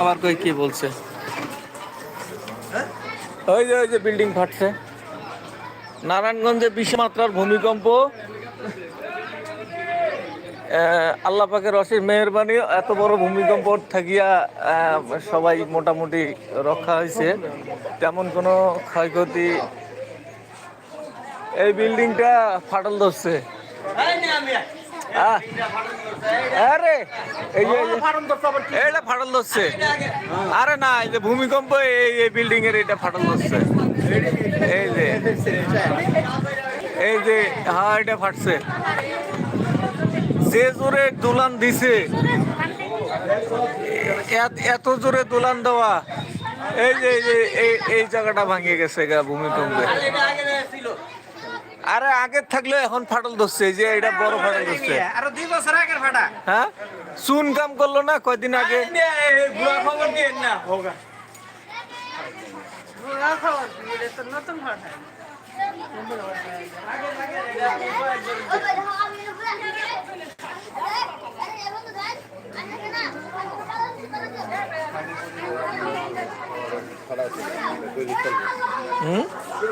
আবার কই কি বলছে? ওই যে ওই যে বিল্ডিং ফাটছে। নারায়ণগঞ্জে বিশ মাত্রার ভূমিকম্প। আল্লাহ পাকের অশেষ মেহরবানি, এত বড় ভূমিকম্প থাকিয়া সবাই মোটামুটি রক্ষা হয়েছে তেমন কোনো ক্ষয়ক্ষতি। এই বিল্ডিংটা ফাটল ধরছে। আরে এই ফাটল ধরছে আরে না এই যে ভূমিকম্প এই বিল্ডিং এর এটা ফাটল ধরছে। এই যে এই যে হ্যাঁ এটা ফাটছে। যে জোরে দুলান দিছে এত- জোরে দুলান দেওয়া এই যে এই যে এই এই জায়গাটা ভাঙে গেছে গা ভূমিকম্পে। আরে আগে থাকলে এখন ফাটল ধরছে যে এটা বড় ফাটল ধরছে। আরও দুই বছর আগের ভাড়া হ্যাঁ? চুন কাম করল না কয়দিন আগে? খবর দিয়ে না হোগা নতুন হুম?